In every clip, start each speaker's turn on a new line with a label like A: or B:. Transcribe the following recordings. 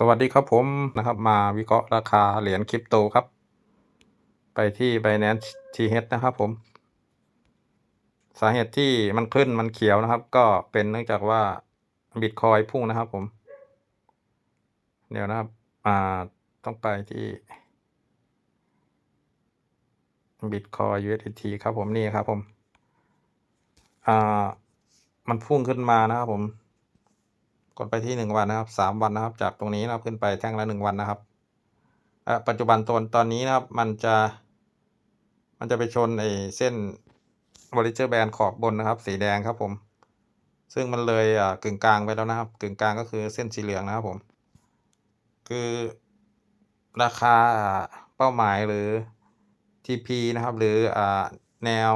A: สวัสดีครับผมนะครับมาวิเคราะห์ราคาเหรียญคริปโตครับ ไปที่ Binance TH นะครับผม สาเหตุที่มันขึ้นมันเขียวนะครับ ก็เป็นเนื่องจากว่าบิตคอยพุ่งนะครับผม เดี๋ยวนะครับ อ่าต้องไปที่บิตคอย USDT ครับผมนี่ครับผม อ่า มันพุ่งขึ้นมานะครับผม กดไปที่หนึ่งวันนะครับสามวันนะครับ จากตรงนี้นะครับขึ้นไปแท่งละหนึ่งวันนะครับปัจจุบันตอนตอนนี้นะครับมันจะ มันจะไปชนไอ้เส้นบริเจอร์แบนขอบบนนะครับ สีแดงครับผม ซึ่งมันเลยกึ่งกลางไปแล้วนะครับ กึ่งกลางก็คือเส้นสีเหลืองนะครับผม คือราคาเป้าหมายหรือ TP นะครับ หรือแนว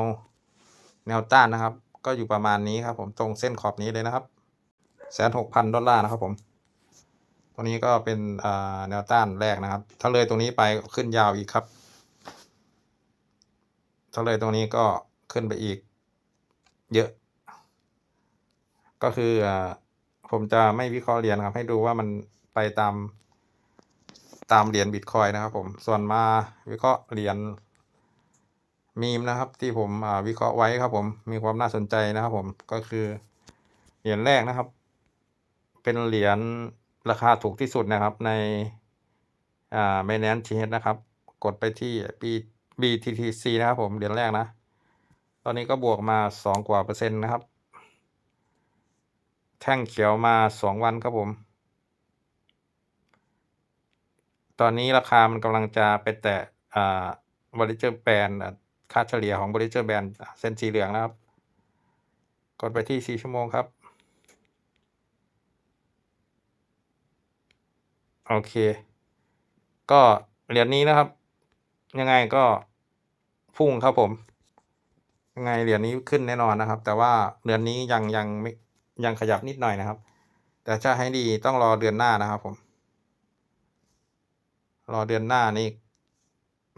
A: แนวต้านนะครับ ก็อยู่ประมาณนี้ครับผมตรงเส้นขอบนี้เลยนะครับ แสนหกพันดอลลาร์นะครับผมตรงนี้ก็เป็นแนวต้านแรกนะครับ ถ้าเลยตรงนี้ไปขึ้นยาวอีกครับ ถ้าเลยตรงนี้ก็ขึ้นไปอีกเยอะ ก็คืออผมจะไม่วิเคราะห์เหรียญครับ ให้ดูว่ามันไปตามตามเหรียญบิตคอยนะครับผม ส่วนมาวิเคราะห์เหรียญมีมนะครับที่ผมวิเคราะห์ไว้ครับผมมีความน่าสนใจนะครับผมก็คือเหรียญแรกนะครับ เป็นเหรียญราคาถูกที่สุดนะครับในอ่า Binance TH นะครับ กดไปที่ B BTTC นะครับผมเหรียญแรกนะ ตอนนี้ก็บวกมาสองกว่าเปอร์เซ็นต์นะครับ แท่งเขียวมาสองวันครับผม ตอนนี้ราคามันกำลังจะไปแตะอ่าบริเจอร์แบนค่าเฉลี่ยของบริเจอร์แบนเส้นสีเหลืองนะครับ กดไปที่สี่ชั่วโมงครับ โอเค ก็เหรียญนี้นะครับ ยังไงก็พุ่งครับผม ยังไงเหรียญนี้ขึ้นแน่นอนนะครับ แต่ว่าเดือนนี้ยังยังไม่ยังขยับนิดหน่อยนะครับ แต่จะให้ดีต้องรอเดือนหน้านะครับผม รอเดือนหน้านี่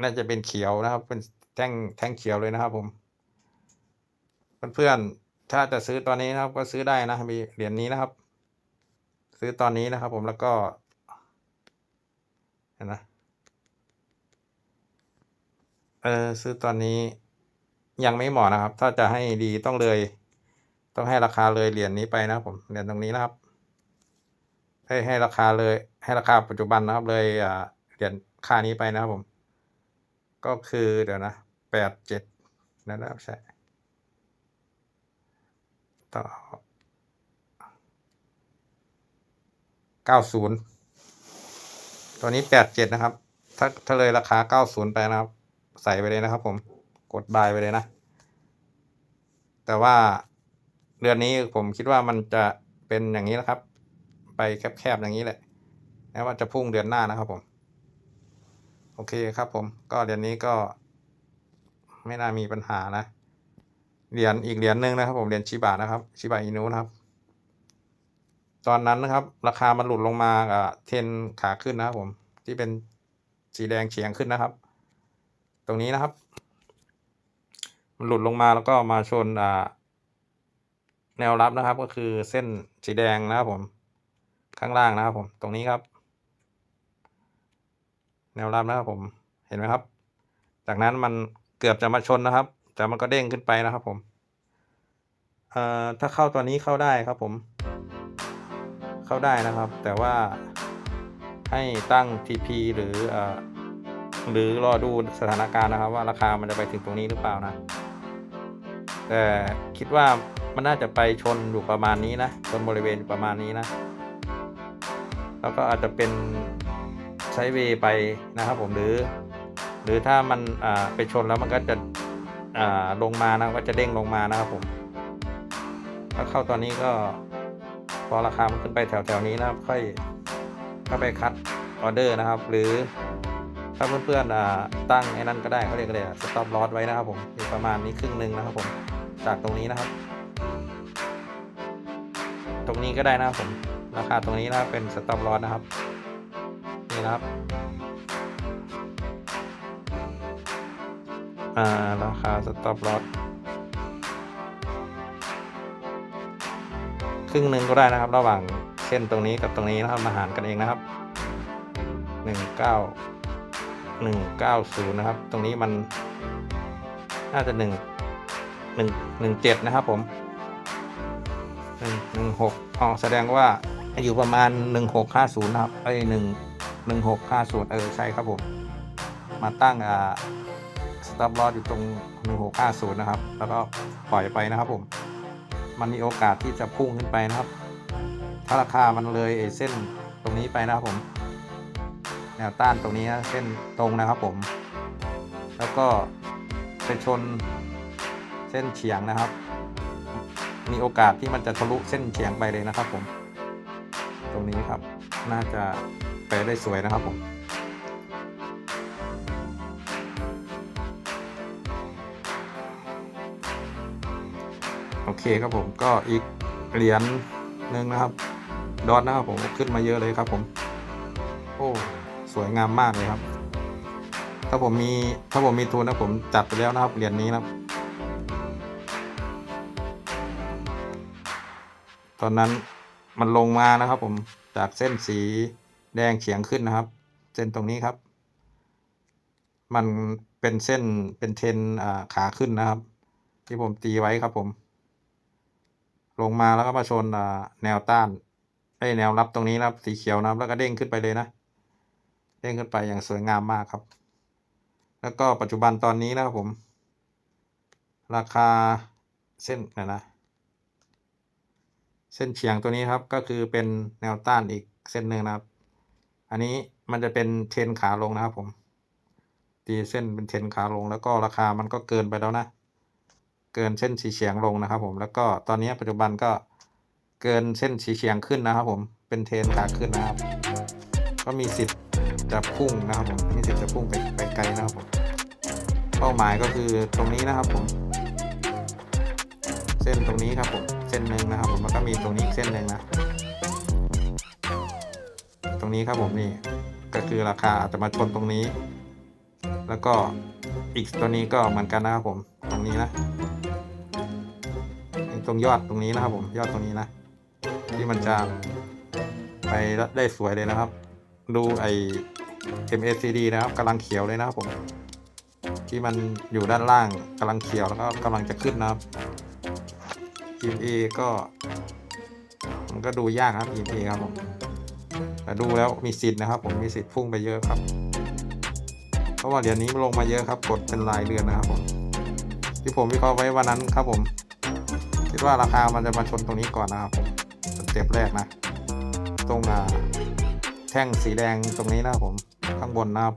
A: น่าจะเป็นเขียวนะครับ เป็นแท่งแท่งเขียวเลยนะครับ ผมเพื่อนๆถ้าจะซื้อตอนนี้นะครับ ก็ซื้อได้นะมีเหรียญนี้นะครับ ซื้อตอนนี้นะครับ ผมแล้วก็ นะเออซื้อตอนนี้ยังไม่เหมาะนะครับ ถ้าจะให้ดีต้องเลย ต้องให้ราคาเลยเหรียญนี้ไปนะครับผมเหรียญตรงนี้นะครับให้ให้ราคาเลย ให้ราคาปัจจุบันนะครับ เลยอ่าเหรียญค่านี้ไปนะครับผม ก็คือเดี๋ยวนะแปดเจ็ดนะครับใช่ต่อเก้าศูนย์ ตัวนี้แปดเจ็ดนะครับ ถ้าถ้าเลยราคาเก้าศูนย์ไปนะครับ ใส่ไปเลยนะครับ ผมกดบายไปเลยนะ แต่ว่าเดือนนี้ผมคิดว่ามันจะเป็นอย่างนี้นะครับ ไปแคบๆอย่างนี้แหละแม้ว่าจะพุ่งเดือนหน้านะครับผม โอเคครับผม ก็เดือนนี้ก็ ไม่น่ามีปัญหานะเหรียญอีกเหรียญหนึ่งนะครับ ผมเหรียญชิบะนะครับชิบะอินุนะครับ ตอนนั้นนะครับ ราคามันหลุดลงมากับเทนขาขึ้นนะครับผมที่เป็นสีแดงเฉียงขึ้นนะครับ ตรงนี้นะครับ มันหลุดลงมาแล้วก็มาชนแนวรับนะครับ ก็คือเส้นสีแดงนะครับผม ข้างล่างนะครับผม ตรงนี้ครับ แนวรับนะครับผมเห็นไหมครับ จากนั้นมันเกือบจะมาชนนะครับ แต่มันก็เด้งขึ้นไปนะครับผมเอ่อถ้าเข้าตัวนี้เข้าได้ครับผม เข้าได้นะครับ แต่ว่าให้ตั้ง TP หรือเอ่อหรือรอดูสถานการณ์นะครับ ว่าราคามันจะไปถึงตรงนี้หรือเปล่านะ แต่คิดว่ามันน่าจะไปชนอยู่ประมาณนี้นะชนบริเวณประมาณนี้นะ แล้วก็อาจจะเป็นใช้เวย์ไปนะครับผมหรือ หรือถ้ามันไปชนแล้วมันก็จะลงมานะก็จะเด้งลงมานะครับผมถ้าเข้าตอนนี้ก็ อราคามันขึ้นไปแถวๆนี้นะครับ ค่อยก็ไปคัดออเดอร์นะครับ หรือถ้าเพื่อนๆตั้งไอ้นั่นก็ได้เขาเรียกอะไรสต็อปลอสไว้นะครับผมอยู่ประมาณนี้ครึ่งหนึ่งนะครับผมจากตรงนี้นะครับ ตรงนี้ก็ได้นะครับผมราคาตรงนี้นะครับเป็นสต็อปลอสนะครับนี่นะครับอ่าราคาสต็อปลอส ครึ่งหนึ่งก็ได้นะครับ ระหว่างเส้นตรงนี้กับตรงนี้นะครับมาหารกันเองนะครับหนึ่งเก้าหนึ่งเก้าศูนย์นะครับ ตรงนี้มันน่าจะหนึ่งหนึ่งหนึ่งเจ็ดนะครับผมหนึ่งหนึ่งหกอ๋อแสดงว่าอยู่ประมาณหนึ่งหกห้าศูนย์นะครับไอ้หนึ่งหนึ่งหกห้าศูนย์เออใช่ครับผม มาตั้งอ่าสต็อปลอสอยู่ตรงหนึ่งหกห้าศูนย์นะครับ แล้วก็ปล่อยไปนะครับผม มันมีโอกาสที่จะพุ่งขึ้นไปนะครับ ถ้าราคามันเลยเส้นตรงนี้ไปนะครับผมแนวต้านตรงนี้เส้นตรงนะครับผม แล้วก็ไปชนเส้นเฉียงนะครับ มีโอกาสที่มันจะทะลุเส้นเฉียงไปเลยนะครับผม ตรงนี้ครับน่าจะไปได้สวยนะครับผม เคครับผมก็อีกเหรียญหนึ่งนะครับ ดอทนะครับผมขึ้นมาเยอะเลยครับผม โอ้สวยงามมากเลยครับ ถ้าผมมีถ้าผมมีทุนนะผมจัดไปแล้วนะครับเหรียญนี้นะครับ ตอนนั้นมันลงมานะครับ ผมจากเส้นสีแดงเฉียงขึ้นนะครับ เส้นตรงนี้ครับ มันเป็นเส้นเป็นเทนขาขึ้นนะครับ ที่ผมตีไว้ครับผม ลงมาแล้วก็มาชนแนวต้านไอ้แนวรับตรงนี้นะครับ สีเขียวนะครับ แล้วก็เด้งขึ้นไปเลยนะ เด้งขึ้นไปอย่างสวยงามมากครับ แล้วก็ปัจจุบันตอนนี้นะครับผม ราคาเส้นนะนะ เส้นเฉียงตัวนี้ครับ ก็คือเป็นแนวต้านอีกเส้นหนึ่งนะครับ อันนี้มันจะเป็นเทรนขาลงนะครับผม ตีเส้นเป็นเทรนขาลงแล้วก็ราคามันก็เกินไปแล้วนะ เกินเส้นสีเฉียงลงนะครับผมแล้วก็ตอนนี้ปัจจุบันก็เกินเส้นสีเฉียงขึ้นนะครับผมเป็นเทรนขาขึ้นนะครับ ก็มีสิทธิ์จะพุ่งนะครับผมมีสิทธิ์จะพุ่งไปไปไกลนะครับผมเป้าหมายก็คือตรงนี้นะครับผม เส้นตรงนี้ครับผมเส้นหนึ่งนะครับผมแล้วก็มีตรงนี้อีกเส้นหนึ่งนะตรงนี้ครับผมนี่ก็คือราคาอาจจะมาชนตรงนี้ แล้วก็อีกตัวนี้ก็เหมือนกันนะครับผมตรงนี้นะ ตรงยอดตรงนี้นะครับผมยอดตรงนี้นะ ที่มันจะไปได้สวยเลยนะครับ ดูไอ MACD นะครับกำลังเขียวเลยนะครับผมที่มันอยู่ด้านล่างกำลังเขียวแล้วก็กำลังจะขึ้นนะครับ EMA ก็ มันก็ดูยากครับ EMA ครับผมแต่ดูแล้วมีสิทธิ์นะครับ ผมมีสิทธิ์พุ่งไปเยอะครับ เพราะว่าเดี๋ยวนี้ลงมาเยอะครับ กดเป็นรายเดือนนะครับผมที่ผมวิเคราะห์ไว้วันนั้นครับผม คิดว่าราคามันจะมาชนตรงนี้ก่อนนะครับผมสเต็ปแรกนะ ตรงแท่งสีแดงตรงนี้นะครับผมข้างบนนะครับ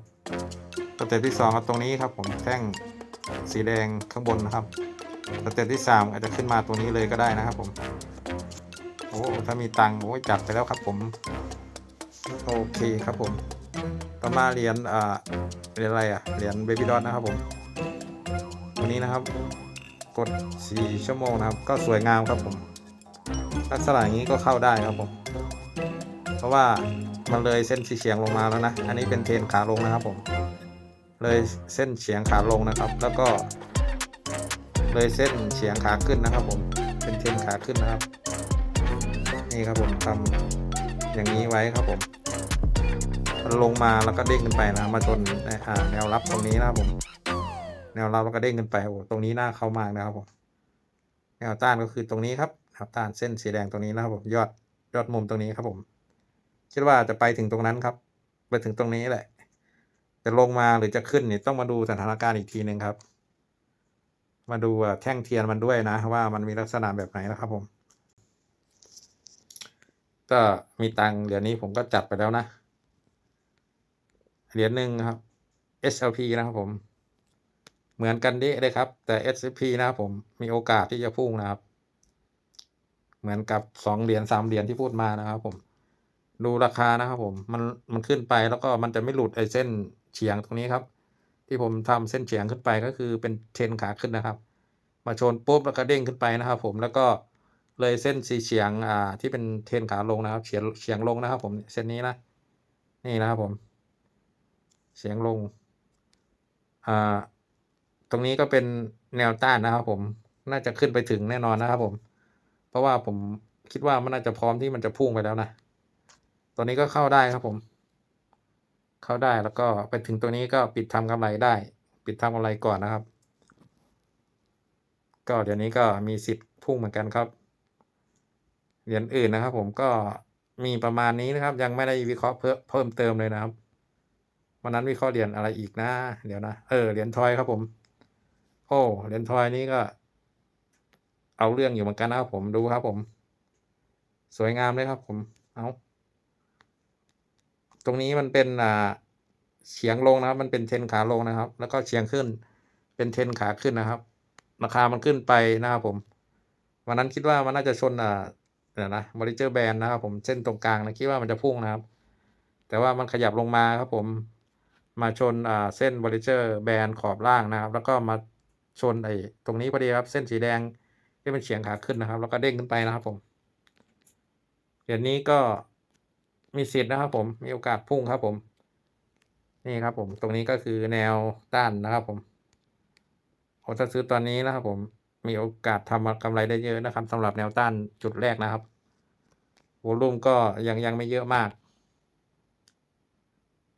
A: สเต็ปที่สองก็ตรงนี้ครับผมแท่งสีแดงข้างบนนะครับสเต็ปที่สามอาจจะขึ้นมาตัวนี้เลยก็ได้นะครับผมโอ้ถ้ามีตังค์โอ้จัดไปแล้วครับผม โอเคครับผมต่อมาเหรียญอ่าเหรียญอะไรอะเหรียญเบบี้ดอทนะครับผมตัวนี้นะครับ กด 4 ชั่วโมงนะครับ ก็สวยงามครับผม ลักษณะอย่างนี้ก็เข้าได้ครับผม เพราะว่ามันเลยเส้นสีเฉียงลงมาแล้วนะ อันนี้เป็นเทนขาลงนะครับผม เลยเส้นเฉียงขาลงนะครับ แล้วก็ เลยเส้นเฉียงขาขึ้นนะครับผม เป็นเทนขาขึ้นนะครับ นี่ครับผมทำอย่างนี้ไว้ครับผมมันลงมาแล้วก็เด้งขึ้นไปนะ มาชนอ่าแนวรับตรงนี้นะครับผม แนวรับแล้วก็เด้งขึ้นไปโอ้ตรงนี้หน่าเข้ามากนะครับผมแนวต้านก็คือตรงนี้ครับแนวต้านเส้นสีแดงตรงนี้นะครับผมยอดยอดมุมตรงนี้ครับผม คิดว่าจะไปถึงตรงนั้นครับ ไปถึงตรงนี้แหละจะลงมาหรือจะขึ้นนี่ต้องมาดูสถานการณ์อีกทีหนึ่งครับ มาดูแท่งเทียนมันด้วยนะ ว่ามันมีลักษณะแบบไหนนะครับผม ก็มีตังเหรียญนี้ผมก็จัดไปแล้วนะ เหรียญหนึ่งครับ SLP นะครับผม เหมือนกันเดะเลยครับ แต่ SCP นะครับผมมีโอกาสที่จะพุ่งนะครับ เหมือนกับสองเหรียญสามเหรียญที่พูดมานะครับ ผม ดูราคานะครับ ผมมันมันขึ้นไปแล้วก็มันจะไม่หลุดไอ้เส้นเฉียงตรงนี้ครับ ที่ผมทำเส้นเฉียงขึ้นไปก็คือเป็นเทรนขาขึ้นนะครับ มาชนปุ๊บแล้วก็เด้งขึ้นไปนะครับ ผมแล้วก็เลยเส้นสีเฉียงอ่าที่เป็นเทรนขาลงนะครับเฉียงเฉียงลงนะครับ ผมเส้นนี้นะนี่นะครับผม เฉียงลงอ่า ตรงนี้ก็เป็นแนวต้านนะครับผมน่าจะขึ้นไปถึงแน่นอนนะครับผม เพราะว่าผมคิดว่ามันน่าจะพร้อมที่มันจะพุ่งไปแล้วนะตัวนี้ก็เข้าได้ครับผม เข้าได้แล้วก็ไปถึงตัวนี้ก็ปิดทำกำไรได้ ปิดทำกำไรก่อนนะครับ ก็เดี๋ยวนี้ก็มีสิทธิ์พุ่งเหมือนกันครับเหรียญอื่นนะครับ ผมก็มีประมาณนี้นะครับ ยังไม่ได้วิเคราะห์เพิ่มเพิ่มเติมเลยนะครับวันนั้นวิเคราะห์เหรียญอะไรอีกนะ เดี๋ยวนะ เออ เหรียญทอยครับผม โอ้เหรียญทอยนี้ก็ เอาเรื่องอยู่เหมือนกันนะครับผมดูครับผม สวยงามเลยครับผม เอาตรงนี้มันเป็นอ่าเฉียงลงนะครับ มันเป็นเทนขาลงนะครับ แล้วก็เฉียงขึ้น เป็นเทนขาขึ้นนะครับ ราคามันขึ้นไปนะครับผม วันนั้นคิดว่ามันน่าจะชนอ่าเดี๋ยวนะบริเจอร์แบนนะครับผมเส้นตรงกลางนะคิดว่ามันจะพุ่งนะครับ แต่ว่ามันขยับลงมาครับผมมาชนอ่าเส้นบริเจอร์แบนขอบล่างนะครับ แล้วก็มา ชนไอ้ตรงนี้พอดีครับ เส้นสีแดงที่มันเฉียงขาขึ้นนะครับ แล้วก็เด้งขึ้นไปนะครับผมเหรียญนี้ก็มีสิทธิ์นะครับ ผมมีโอกาสพุ่งครับผม นี่ครับ ผมตรงนี้ก็คือแนวต้านนะครับ ผมโอ้ถ้าซื้อตอนนี้นะครับ ผมมีโอกาสทำกำไรได้เยอะนะครับสำหรับแนวต้านจุดแรกนะครับวอลุ่มก็ยังยังไม่เยอะมาก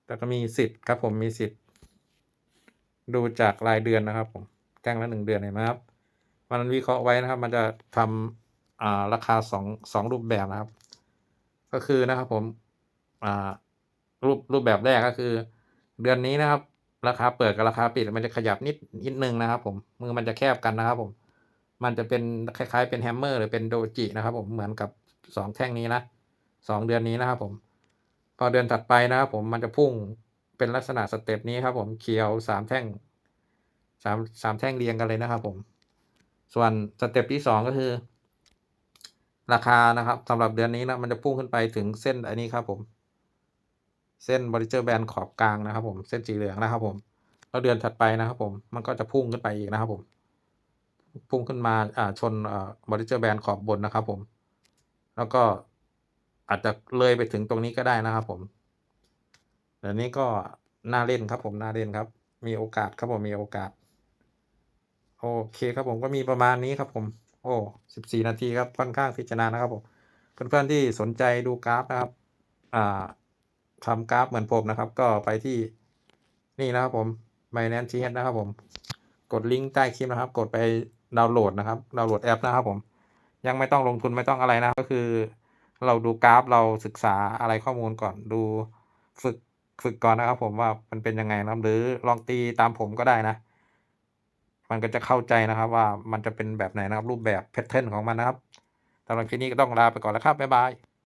A: แต่ก็มีสิทธิ์ครับ ผมมีสิทธิ์ ดูจากรายเดือนนะครับผม แจ้งละหนึ่งเดือนเห็นไหมครับมันวิเคราะห์ไว้นะครับ มันจะทำอ่าราคาสองสองรูปแบบนะครับ ก็คือนะครับผมอ่ารูปรูปแบบแรกก็คือ เดือนนี้นะครับ ราคาเปิดกับราคาปิดมันจะขยับนิดนิดนึงนะครับ ผมมือมันจะแคบกันนะครับผม มันจะเป็นคล้ายๆเป็นแฮมเมอร์หรือเป็นโดจินะครับ ผมเหมือนกับสองแท่งนี้นะสองเดือนนี้นะครับผม พอเดือนถัดไปนะครับผมมันจะพุ่งเป็นลักษณะสเต็ปนี้ครับผมเขียวสามแท่งามสามแท่งเรียงกันเลยนะครับผม ส่วนสเต็ปที่สองก็คือ ราคานะครับสำหรับเดือนนี้นะมันจะพุ่งขึ้นไปถึงเส้นอันนี้ครับผม เส้นบริเจอร์แบนขอบกลางนะครับ ผมเส้นสีเหลืองนะครับผมแล้วเดือนถัดไปนะครับผมมันก็จะพุ่งขึ้นไปอีกนะครับผม พุ่งขึ้นมาอ่าชนอ่าบริเจอร์แบนขอบบนนะครับผม แล้วก็อาจจะเลยไปถึงตรงนี้ก็ได้นะครับผมเดี๋ยวนี้ก็น่าเล่นครับผมน่าเล่นครับ มีโอกาสครับผมมีโอกาส โอเคครับผมก็มีประมาณนี้ครับผม โอ้สิบสี่นาทีครับค่อนข้างพิจารณานะครับผมเพื่อนๆที่สนใจดูกราฟนะครับ อ่าทำกราฟเหมือนผมนะครับ ก็ไปที่นี่นะครับผม b i n a n c e TH นะครับผม กดลิงก์ใต้คลิปนะครับ กดไปดาวน์โหลดนะครับดาวน์โหลดแอปนะครับผม ยังไม่ต้องลงทุนไม่ต้องอะไรนะก็คือ เราดูกราฟเราศึกษาอะไรข้อมูลก่อนดูฝึกฝึกก่อนนะครับผมว่ามันเป็นยังไงนะครับ หรือลองตีตามผมก็ได้นะ มันก็จะเข้าใจนะครับว่ามันจะเป็นแบบไหนนะครับรูปแบบแพทเทิร์นของมันนะครับสำหรับคลิปนี้ก็ต้องลาไปก่อนแล้วครับบ๊ายบาย